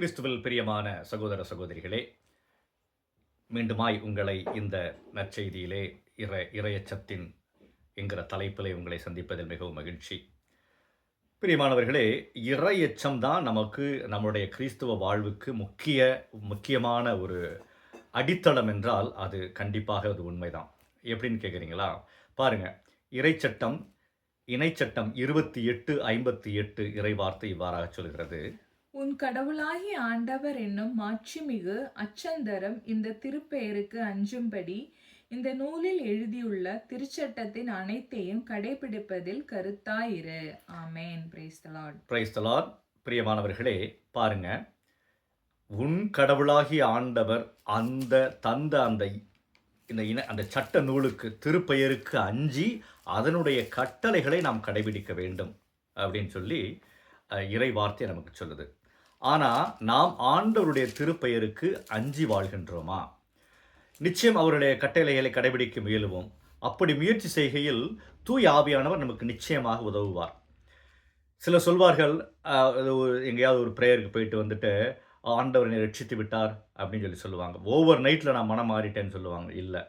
கிறிஸ்துவில் பிரியமான சகோதர சகோதரிகளே மீண்டுமாய் உங்களை இந்த நற்செய்தியிலே இற இறையச்சத்தின் என்கிற தலைப்பிலே உங்களை சந்திப்பதில் மிகவும் மகிழ்ச்சி. பிரியமானவர்களே இறையச்சம் தான் நமக்கு நம்முடைய கிறிஸ்துவ வாழ்வுக்கு முக்கிய முக்கியமான ஒரு அடித்தளம் என்றால் அது கண்டிப்பாக அது உண்மைதான். எப்படின்னு கேட்குறீங்களா பாருங்கள் இறைச்சட்டம் இணைச்சட்டம் இருபத்தி எட்டு ஐம்பத்தி எட்டு இறைவார்த்தை இவ்வாறாக சொல்கிறது உன் கடவுளாகி ஆண்டவர் என்னும் மாட்சிமிகு அச்சந்தரம் இந்த திருப்பெயருக்கு அஞ்சும்படி இந்த நூலில் எழுதியுள்ள திருச்சட்டத்தின் அனைத்தையும் கடைபிடிப்பதில் கருத்தாயிரு. ஆமேன். பிரைஸ்தலாட் பிரைஸ்தலாட் பிரியமானவர்களே பாருங்க. உன் கடவுளாகி ஆண்டவர் அந்த தந்த அந்த இந்த இன அந்த சட்ட நூலுக்கு திருப்பெயருக்கு அஞ்சி அதனுடைய கட்டளைகளை நாம் கடைபிடிக்க வேண்டும் அப்படின்னு சொல்லி இறை வார்த்தை நமக்கு சொல்லுது. ஆனால் நாம் ஆண்டவருடைய திருப்பெயருக்கு அஞ்சி வாழ்கின்றோமா? நிச்சயம் அவருடைய கட்டளைகளை கடைபிடிக்க முயலுவோம். அப்படி முயற்சி செய்கையில் தூய் ஆவியானவர் நமக்கு நிச்சயமாக உதவுவார். சிலர் சொல்வார்கள் ஒரு- எங்கேயாவது ஒரு ப்ரேயருக்கு போயிட்டு வந்துட்டு ஆண்டவரை ரட்சித்து விட்டார் அப்படின்னு சொல்லி சொல்லுவாங்க. ஓவர் நைட்டில் நான் மனம் மாறிட்டேன்னு சொல்லுவாங்க. இல்லை.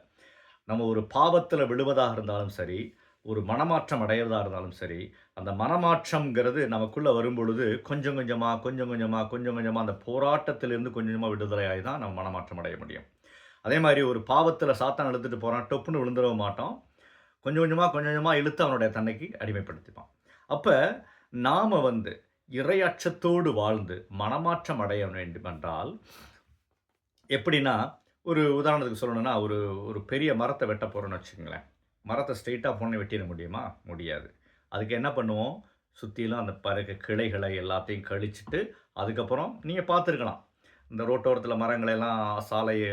நம்ம ஒரு பாவத்தில் விழுவதாக இருந்தாலும் சரி ஒரு மனமாற்றம் அடையிறதா இருந்தாலும் சரி அந்த மனமாற்றம்ங்கிறது நமக்குள்ளே வரும்பொழுது கொஞ்சம் கொஞ்சமாக கொஞ்சம் கொஞ்சமாக கொஞ்சம் கொஞ்சமாக அந்த போராட்டத்திலிருந்து கொஞ்சம் கொஞ்சமாக விடுதலையாகி தான் நம்ம மனமாற்றம் அடைய முடியும். அதே மாதிரி ஒரு பாவத்தில் சாத்தான் இழுத்துட்டு போகிறான் டொப்புன்னு விழுந்துட மாட்டோம் கொஞ்சம் கொஞ்சமாக கொஞ்சம் கொஞ்சமாக இழுத்து அவனுடைய தன்னைக்கு அடிமைப்படுத்திப்பான். அப்போ நாம் வந்து இறையச்சத்தோடு வாழ்ந்து மனமாற்றம் அடைய வேண்டும் என்றால் எப்படின்னா ஒரு உதாரணத்துக்கு சொல்லணும்னா ஒரு ஒரு பெரிய மரத்தை வெட்ட போகிறோன்னு வச்சுக்கோங்களேன். மரத்தை ஸ்ட்ரெயிட்டாக போன வெட்டிட முடியுமா? முடியாது. அதுக்கு என்ன பண்ணுவோம்? சுற்றிலும் அந்த பறக்க கிளைகளை எல்லாத்தையும் கழிச்சிட்டு அதுக்கப்புறம் நீங்கள் பார்த்துருக்கலாம். இந்த ரோட்டோரத்தில் மரங்களை எல்லாம் சாலையை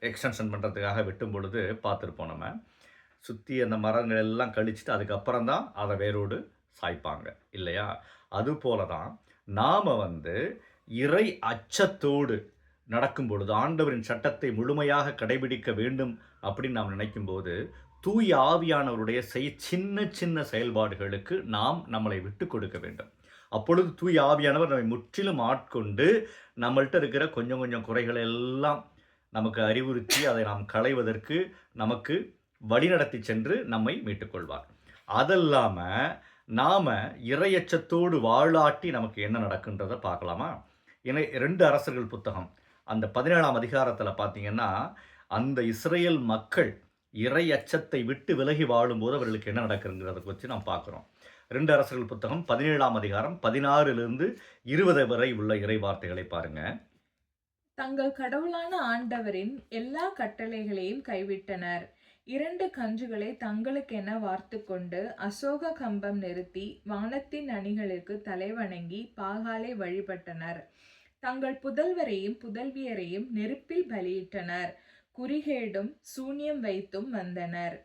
எக்ஸ்டென்ஷன் பண்ணுறதுக்காக வெட்டும் பொழுது பார்த்துருப்போம் நம்ம. சுற்றி அந்த மரங்கள் எல்லாம் கழிச்சிட்டு அதுக்கப்புறம் தான் அதை வேரோடு சாய்ப்பாங்க. இல்லையா? அதுபோல தான் நாம் வந்து இறை அச்சத்தோடு நடக்கும் பொழுது ஆண்டவரின் சட்டத்தை முழுமையாக கடைபிடிக்க வேண்டும் அப்படின்னு நாம் நினைக்கும்போது தூய ஆவியானவருடைய செய் சின்ன சின்ன செயல்பாடுகளுக்கு நாம் நம்மளை விட்டு கொடுக்க வேண்டும். அப்பொழுது தூய ஆவியானவர் நம்மை முற்றிலும் ஆட்கொண்டு நம்மள்கிட்ட இருக்கிற கொஞ்சம் கொஞ்சம் குறைகளை எல்லாம் நமக்கு அறிவுறுத்தி அதை நாம் களைவதற்கு நமக்கு வழிநடத்தி சென்று நம்மை மீட்டுக்கொள்வார் அதல்லாமல் நாம் இறையச்சத்தோடு வாழாட்டி நமக்கு என்ன நடக்குன்றதை பார்க்கலாமா? என ரெண்டு அரசர்கள் புத்தகம். அந்த பதினேழாம் அதிகாரத்தில் பார்த்தீங்கன்னா அந்த இஸ்ரேல் மக்கள் இறை அச்சத்தை விட்டு விலகி வாழும்போது அவர்களுக்கு என்ன நடக்குங்கிறத வச்சு நாம் பார்க்குறோம். ரெண்டு அரசர்கள் புத்தகம் பதினேழாம் அதிகாரம் பதினாறுலேருந்து இருபது வரை உள்ள இறை வார்த்தைகளை பாருங்க. தங்கள் கடவுளான ஆண்டவரின் எல்லா கட்டளைகளையும் கைவிட்டனர். இரண்டு கன்றுகளை தங்களுக்கென வார்த்து கொண்டு அசோக கம்பம் நிறுத்தி வானத்தின் அணிகளுக்கு தலைவணங்கி பாகாலை வழிபட்டனர். தங்கள் புதல்வரையும் புதல்வியரையும் நெருப்பில் பலியிட்டனர். குறிகேடும் சூனியம் வைத்தும் வந்தனர்.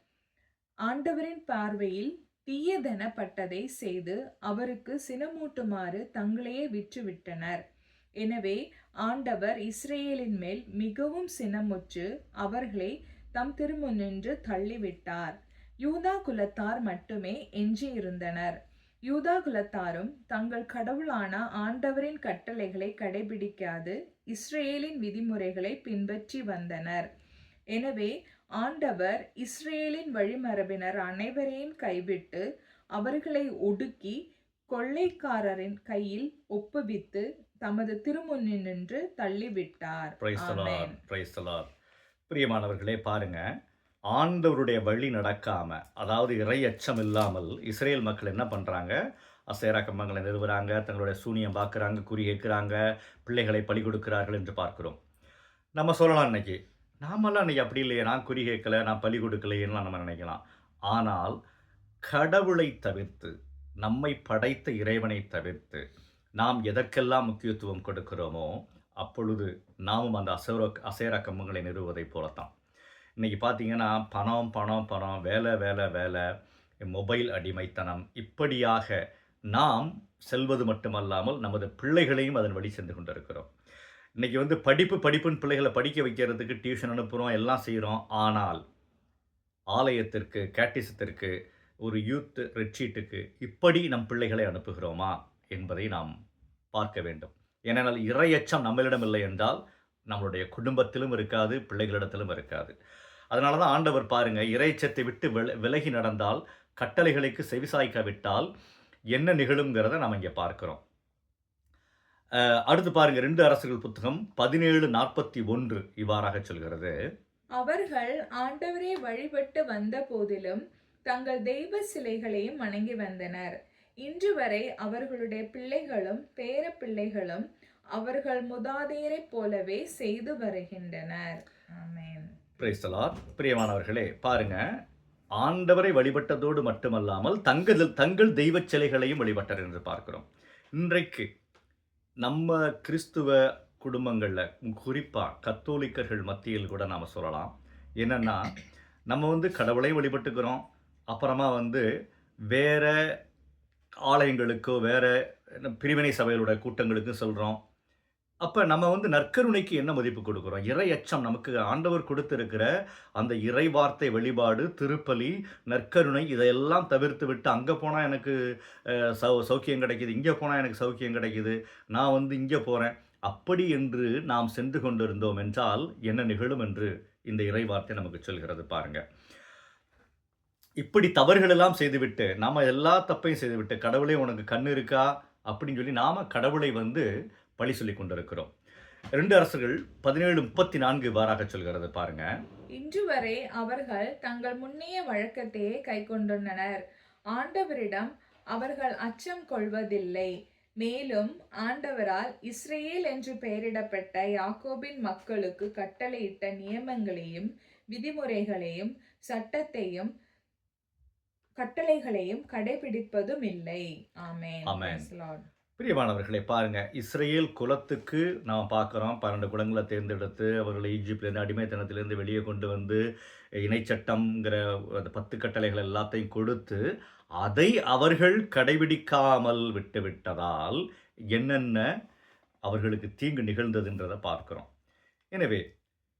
ஆண்டவரின் பார்வையில் தீயதெனப்பட்டதை செய்து அவருக்கு சினமூட்டுமாறு தங்களையே விற்றுவிட்டனர். எனவே ஆண்டவர் இஸ்ரேலின் மேல் மிகவும் சினமுற்று அவர்களை தம் திருமுன்னின்று தள்ளிவிட்டார். யூதா குலத்தார் மட்டுமே எஞ்சியிருந்தனர். யூதா குலத்தாரும் தங்கள் கடவுளான ஆண்டவரின் கட்டளைகளை கடைபிடிக்காது இஸ்ரேலின் விதிமுறைகளை பின்பற்றி வந்தனர். எனவே ஆண்டவர் இஸ்ரேலின் வழிமரபினர் அனைவரையும் கைவிட்டு அவர்களை ஒடுக்கி கொள்ளைக்காரரின் கையில் ஒப்புவித்து தமது திருமுன்னின்று தள்ளிவிட்டார். பிரைஸ் ஆமென். பிரைஸ் பிரியமானவர்களே பாருங்க. ஆண்டவருடைய வழி நடக்காம அதாவது இறை அச்சம் இல்லாமல் இஸ்ரேல் மக்கள் என்ன பண்றாங்க? அசேரா கம்பங்களை நிறுவுறாங்க தங்களுடைய சூனியம் பார்க்குறாங்க குறி கேட்குறாங்க பிள்ளைகளை பலி கொடுக்கிறார்கள் என்று பார்க்கிறோம். நம்ம சொல்லலாம் இன்னைக்கு. நாமெல்லாம் இன்றைக்கி அப்படி இல்லையே. நான் குறி கேட்கலை நான் பலி கொடுக்கலையேன்னு நம்ம நினைக்கலாம். ஆனால் கடவுளை தவிர்த்து நம்மை படைத்த இறைவனை தவிர்த்து நாம் எதற்கெல்லாம் முக்கியத்துவம் கொடுக்கிறோமோ அப்பொழுது நாமும் அந்த அசேர அசேரா கம்பங்களை நிறுவுவதைப் போலத்தான். இன்றைக்கி பார்த்தீங்கன்னா பணம் பணம் பணம் வேலை வேலை வேலை மொபைல் அடிமைத்தனம் இப்படியாக நாம் செல்வது மட்டுமல்லாமல் நமது பிள்ளைகளையும் அதன் வழி சென்று கொண்டிருக்கிறோம். இன்றைக்கி வந்து படிப்பு படிப்புன்னு பிள்ளைகளை படிக்க வைக்கிறதுக்கு டியூஷன் அனுப்புகிறோம் எல்லாம் செய்கிறோம் ஆனால் ஆலயத்திற்கு கேட்டிசத்திற்கு ஒரு யூத் ரெட்ஷீட்டுக்கு இப்படி நம் பிள்ளைகளை அனுப்புகிறோமா என்பதை நாம் பார்க்க வேண்டும். ஏனென்றால் இறையச்சம் நம்மளிடம் இல்லை என்றால் நம்மளுடைய குடும்பத்திலும் இருக்காது பிள்ளைகளிடத்திலும் இருக்காது. அதனால தான் ஆண்டவர் பாருங்கள் இறையச்சத்தை விட்டு வில- விலகி நடந்தால் கட்டளைகளுக்கு செவிசாய்க்காவிட்டால் என்ன நிகழுங்கிறத நம்ம இங்கே பார்க்குறோம். அடுத்து பாருங்க ரெண்டு அரசுகள் புத்தகம் பதினேழு நாற்பத்தி ஒன்று இவ்வாறாக சொல்கிறது. அவர்கள் ஆண்டவரை வழிபட்டு வந்த போதிலும் தங்கள் தெய்வ சிலைகளையும் வணங்கி வந்தனர். இன்று வரை அவர்களுடைய பிள்ளைகளும் பேர பிள்ளைகளும் அவர்கள் முதாதையரைப் போலவே செய்து வருகின்றனர். பிரியமானவர்களே பாருங்க ஆண்டவரை வழிபட்டதோடு மட்டுமல்லாமல் தங்கள் தங்கள் தெய்வச் சிலைகளையும் வழிபட்டனர் என்று பார்க்கிறோம். இன்றைக்கு நம்ம கிறிஸ்துவ குடும்பங்களில் குறிப்பாக கத்தோலிக்கர்கள் மத்தியில் கூட நாம் சொல்லலாம். என்னென்னா நம்ம வந்து கடவுளையும் வழிபட்டுக்கிறோம். அப்புறமா வந்து வேறு ஆலயங்களுக்கோ வேறு பிரிவினை சபைகளோட கூட்டங்களுக்கும் சொல்கிறோம் அப்போ நம்ம வந்து நற்கருணைக்கு என்ன மதிப்பு கொடுக்குறோம்? இறை அச்சம் நமக்கு ஆண்டவர் கொடுத்திருக்கிற அந்த இறை வார்த்தை வழிபாடு திருப்பலி நற்கருணை இதையெல்லாம் தவிர்த்து விட்டு அங்கே போனால் எனக்கு சௌ சௌக்கியம் கிடைக்கிது இங்கே போனால் எனக்கு சௌக்கியம் கிடைக்கிது நான் வந்து இங்கே போகிறேன் அப்படி என்று நாம் சென்று கொண்டிருந்தோம் என்றால் என்ன நிகழும் என்று இந்த இறை வார்த்தை நமக்கு சொல்கிறது பாருங்கள் இப்படி தவறுகளெல்லாம் செய்துவிட்டு நாம் எல்லா தப்பையும் செய்துவிட்டு கடவுளே உனக்கு கண் இருக்கா? அப்படின்னு சொல்லி நாம் கடவுளை வந்து பழி சொல்லி கொண்டிருக்கிறோம். ரெண்டு அரசர்கள் பதினேழு முப்பத்தி நான்கு இவ்வாறாக சொல்கிறது பாருங்க. இன்று வரை அவர்கள் தங்கள் முன்னைய வழக்கத்தையே கைக்கொண்டுள்ளனர் ஆண்டவரிடம் அவர்கள் அச்சம் கொள்வதில்லை. மேலும் ஆண்டவரால் இஸ்ரேல் என்று பெயரிடப்பட்ட யாக்கோபின் மக்களுக்கு கட்டளையிட்ட நியமங்களையும் விதிமுறைகளையும் சட்டத்தையும் கட்டளைகளையும் கடைபிடிப்பதும் இல்லை. ஆமென். பிரியமானவர்களை பாருங்கள் இஸ்ரேல் குலத்துக்கு நாம் பார்க்குறோம். பன்னெண்டு குலங்களை தேர்ந்தெடுத்து அவர்களை ஈஜிப்ட்லேருந்து அடிமைத்தனத்திலேருந்து வெளியே கொண்டு வந்து இணைச்சட்டம்ங்கிற அந்த பத்து கட்டளைகள் எல்லாத்தையும் கொடுத்து அதை அவர்கள் கடைபிடிக்காமல் விட்டுவிட்டதால் என்னென்ன அவர்களுக்கு தீங்கு நிகழ்ந்ததுன்றதை பார்க்குறோம். எனவே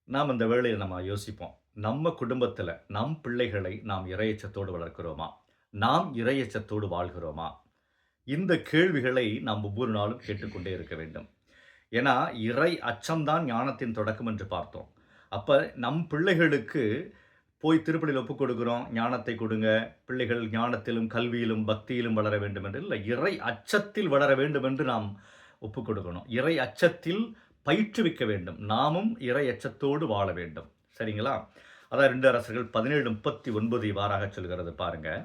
நாம் இந்த வேலையை நம்ம யோசிப்போம். நம்ம குடும்பத்தில் நம் பிள்ளைகளை நாம் இறையச்சத்தோடு வளர்க்கிறோமா? நாம் இறையச்சத்தோடு வாழ்கிறோமா? இந்த கேள்விகளை நாம் ஒவ்வொரு நாளும் கேட்டுக்கொண்டே இருக்க வேண்டும். ஏன்னா இறை அச்சம்தான் ஞானத்தின் தொடக்கம் என்று பார்த்தோம். அப்போ நம் பிள்ளைகளுக்கு போய் திருப்பலியில் ஒப்புக் கொடுக்குறோம் ஞானத்தை கொடுங்க பிள்ளைகள் ஞானத்திலும் கல்வியிலும் பக்தியிலும் வளர வேண்டும் என்று இல்லை. இறை அச்சத்தில் வளர வேண்டும் என்று நாம் ஒப்புக் கொடுக்கணும். இறை அச்சத்தில் பயிற்றுவிக்க வேண்டும். நாமும் இறை அச்சத்தோடு வாழ வேண்டும். சரிங்களா? அதான் ரெண்டு அரசர்கள் பதினேழு முப்பத்தி ஒன்பது இவ்வாறாக சொல்கிறது பாருங்கள்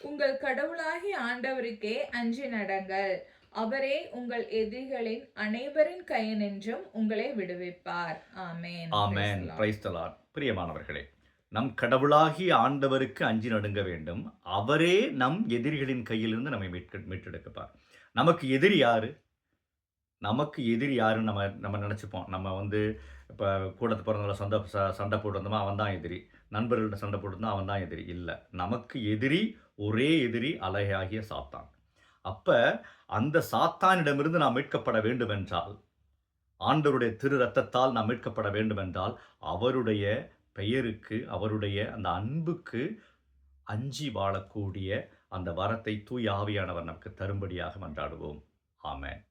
உங்கள் கடவுளாகிய ஆண்டவருக்கே அஞ்சி நடங்கள். அவரே உங்கள் எதிரிகளின் அனைவரின் கையினின்றும் உங்களை விடுவிப்பார். ஆமென். ஆமென். Praise the Lord. Praise the Lord பிரியமானவர்களே நம் கடவுளாகிய ஆண்டவருக்கு அஞ்சி நடுங்க வேண்டும். அவரே நம் எதிரிகளின் கையிலிருந்து நம்மை மீட்க மீட்டெடுக்கப்பார். நமக்கு எதிரி யாரு? நமக்கு எதிரி யாருன்னு நம்ம நம்ம நினச்சிப்போம். நம்ம வந்து இப்போ கூடத்து பிறந்தவங்கள சண்டை ச- சண்டை போட்டு அவன் தான் எதிரி. நண்பர்கள்ட்ட சண்டை போட்டு அவன் தான் எதிரி. இல்லை நமக்கு எதிரி ஒரே எதிரி அலையாகிய சாத்தான். அப்போ அந்த சாத்தானிடமிருந்து நாம் மீட்கப்பட வேண்டுமென்றால் ஆண்டவருடைய திரு ரத்தத்தால் நாம் மீட்கப்பட வேண்டுமென்றால் அவருடைய பெயருக்கு அவருடைய அந்த அன்புக்கு அஞ்சி வாழக்கூடிய அந்த வரத்தை தூய் ஆவியானவர் நமக்கு தரும்படியாக மன்றாடுவோம். ஆமென்.